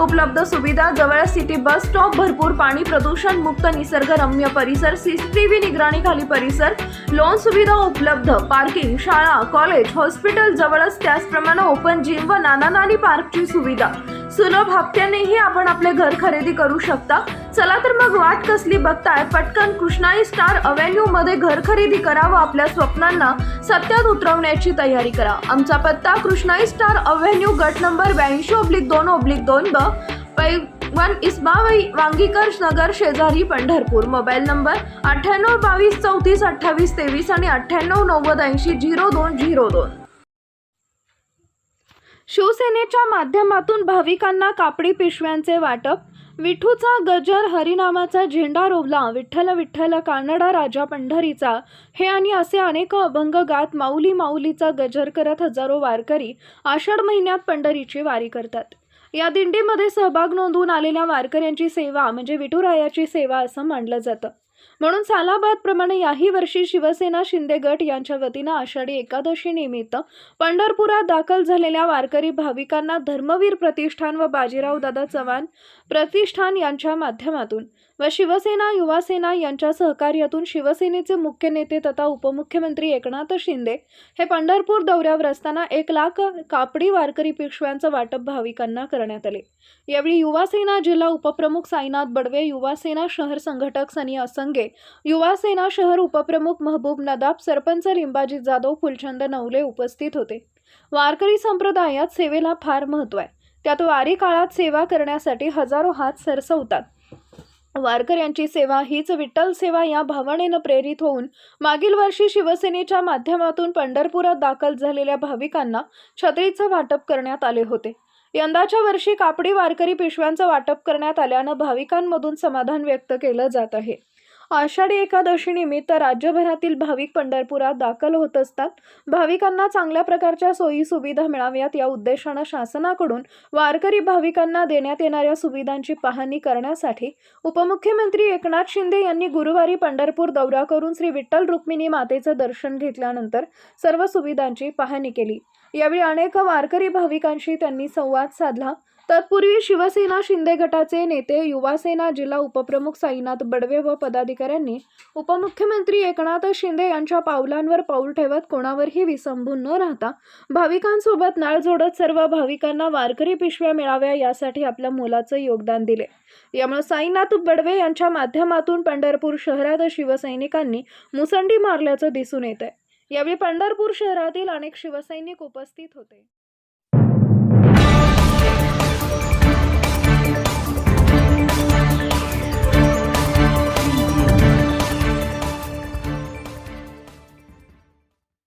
उपलब्ध सुविधा जवळ सिटी बस स्टॉप भरपूर पाणी प्रदूषण मुक्त निसर्गरम्य परिसर सीसीटीव्ही निगराणीखाली परिसर लोन सुविधा उपलब्ध पार्किंग शाळा कॉलेज हॉस्पिटल जवळच त्याचप्रमाणे ओपन जिम व नाना नानी पार्कची सुविधा. सुलभ हप्त्यानेही आपण आपले घर खरेदी करू शकता. चला तर मग वाट कसली बघताय? पटकन कृष्णाई स्टार अव्हेन्यू मध्ये घर खरेदी करा व आपल्या स्वप्नांना सत्यात उतरवण्याची तयारी करा. आमचा पत्ता कृष्णाई स्टार अव्हेन्यू गट नंबर ब्याऐंशी ओब्लिक दोन ओब्लिक दोन ब पै वन इस्माबाई वांगीकर नगर शेजारी पंढरपूर. मोबाईल नंबर अठ्ठ्याण्णव बावीस चौतीस अठ्ठावीस तेवीस आणि अठ्ठ्याण्णव नव्वद ऐंशी झिरो दोन झिरो दोन. शिवसेनेच्या माध्यमातून भाविकांना कापडी पिशव्यांचे वाटप. विठूचा गजर हरिनामाचा झेंडा रोवला. विठ्ठल विठ्ठल कानडा राजा पंढरीचा. हे आणि असे अनेक अभंग गात माऊली माऊलीचा गजर करत हजारो वारकरी आषाढ महिन्यात पंढरीची वारी करतात. या दिंडीमध्ये सहभाग नोंदवून आलेल्या वारकऱ्यांची सेवा म्हणजे विठुरायाची सेवा असं मानलं जातं. म्हणून सालाबादप्रमाणे याही वर्षी शिवसेना शिंदे गट यांच्या वतीनं आषाढी एकादशी निमित्त पंढरपुरात दाखल झालेल्या वारकरी भाविकांना धर्मवीर प्रतिष्ठान व बाजीराव दादा चव्हाण प्रतिष्ठान यांच्या माध्यमातून व शिवसेना युवासेना यांच्या सहकार्यातून शिवसेनेचे मुख्य नेते तथा उपमुख्यमंत्री एकनाथ शिंदे हे पंढरपूर दौऱ्यावर असताना एक लाख कापडी वारकरी पिशव्यांचं वाटप भाविकांना करण्यात आले. यावेळी युवासेना जिल्हा उपप्रमुख साईनाथ बडवे युवासेना शहर संघटक सनी असं असंगे युवासेना शहर उपप्रमुख महबूब नदाब सरपंच लिंबाजी जाधव फुलचंद नवले उपस्थित होते. वारकरी संप्रदायात सेवेला फार महत्त्व आहे. त्यात वारी काळात सेवा करण्यासाठी हजारो हात सरसवतात. वारकऱ्यांची सेवा हीच विठ्ठल सेवा या भावनेनं प्रेरित होऊन मागील वर्षी शिवसेनेच्या माध्यमातून पंढरपुरात दाखल झालेल्या भाविकांना छत्रीचं वाटप करण्यात आले होते. यंदाच्या वर्षी कापडी वारकरी पिशव्यांचं वाटप करण्यात आल्यानं भाविकांमधून समाधान व्यक्त केलं जात आहे. आषाढी एकादशीनिमित्त राज्यभरातील भाविक पंढरपुरात दाखल होत असतात. भाविकांना चांगल्या प्रकारच्या सोयी सुविधा मिळाव्यात या उद्देशानं शासनाकडून वारकरी भाविकांना देण्यात येणाऱ्या सुविधांची पाहणी करण्यासाठी उपमुख्यमंत्री एकनाथ शिंदे यांनी गुरुवारी पंढरपूर दौरा करून श्री विठ्ठल रुक्मिणी मातेचं दर्शन घेतल्यानंतर सर्व सुविधांची पाहणी केली. यावेळी अनेक वारकरी भाविकांशी त्यांनी संवाद साधला. तत्पूर्वी शिवसेना शिंदे गटाचे नेते युवासेना जिल्हा उपप्रमुख साईनाथ बडवे व पदाधिकाऱ्यांनी उपमुख्यमंत्री एकनाथ शिंदे यांच्या पावलांवर पाऊल ठेवत कोणावरही विसंबून न राहता भाविकांसोबत नाळ जोडत सर्व भाविकांना वारकरी पिशव्या मिळाव्या यासाठी आपल्या मोलाचं योगदान दिले. यामुळे साईनाथ बडवे यांच्या माध्यमातून पंढरपूर शहरात शिवसैनिकांनी मुसंडी मारल्याचं दिसून येत आहे यावेळी पंढरपूर शहरातील अनेक शिवसैनिक उपस्थित होते.